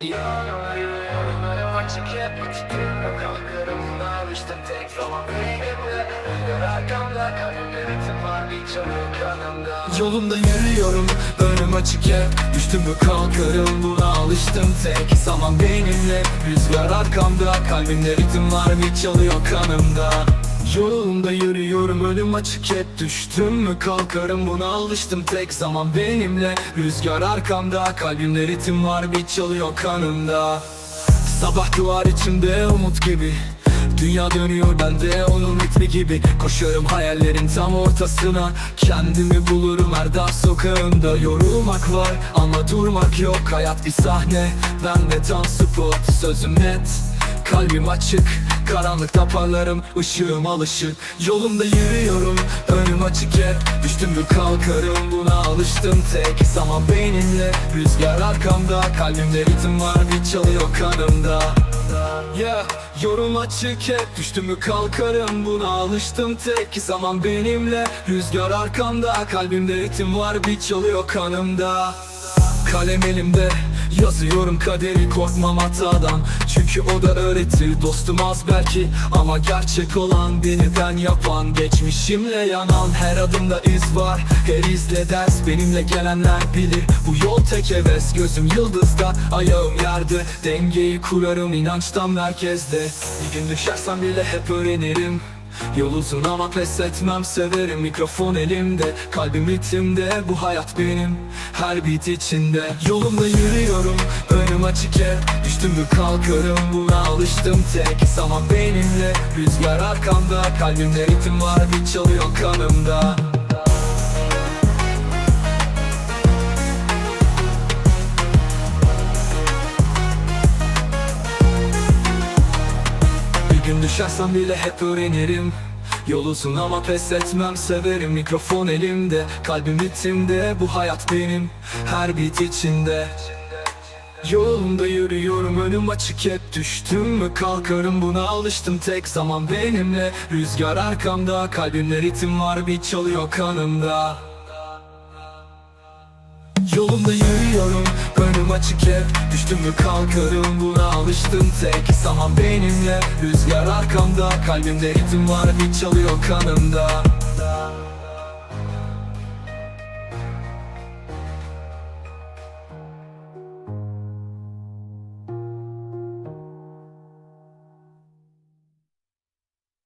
Açık Yolumda yürüyorum önüm açık hep. Düştüm mü kalkarım buna alıştım Tek zaman benimle Rüzgar arkamda Kalbimde ritim var bir çalıyor kanımda Yolumda yürüyorum önüm açık hep Düştüm mü kalkarım buna alıştım Tek zaman. Benimle Rüzgar arkamda Kalbimde ritim var bir çalıyor kanımda. Sabah duvar içimde umut gibi. Dünya dönüyor ben de onun ritmi gibi. Koşarım hayallerin tam ortasına. Kendimi bulurum her dar sokağında Yorulmak var ama durmak yok. Hayat bir sahne ben de tam spot Sözüm net kalbim açık Karanlıkta parlarım ışığım alışık. Yolumda yürüyorum önüm açık hep. Düştüm mü kalkarım buna alıştım Tek. Zaman beynimle Rüzgar arkamda. Kalbimde ritim var bir çalıyor kanımda. Yeah, yorum açık hep. Düştüm mü kalkarım buna alıştım Tek. Zaman benimle Rüzgar arkamda. Kalbimde ritim var bir çalıyor kanımda. Kalem elimde Yazıyorum kaderi korkmam hatadan Çünkü o da öğretir dostum az belki. Ama gerçek olan beni ben yapan Geçmişimle yanan her adımda iz var. Her izle ders benimle gelenler bilir. Bu yol tek heves gözüm yıldızda. Ayağım yerde dengeyi kurarım inançtan merkezde. Bir gün düşersem bile hep öğrenirim Yol uzun ama pes etmem severim Mikrofon elimde. Kalbim ritimde Bu hayat benim her beat içinde. Yolumda yürüyorum önüm açık hep Düştüm mü kalkarım. Buna alıştım tek Zaman benimle. Rüzgar arkamda Kalbimde ritim var bir çalıyor kanımda Bir gün düşersem bile hep öğrenirim. Yol uzun ama pes etmem severim Mikrofon elimde. Kalbim ritimde Bu hayat benim her beat içinde. Yolumda yürüyorum önüm açık hep Düştüm mü? Kalkarım buna alıştım Tek zaman benimle. Rüzgar arkamda kalbimde ritim var bir çalıyor kanımda Yolumda yürüyorum. Önüm açık hep Düştüm mü kalkarım. Buna alıştım tek Zaman benimle. Rüzgar arkamda Kalbimde ritim var bir çalıyor kanımda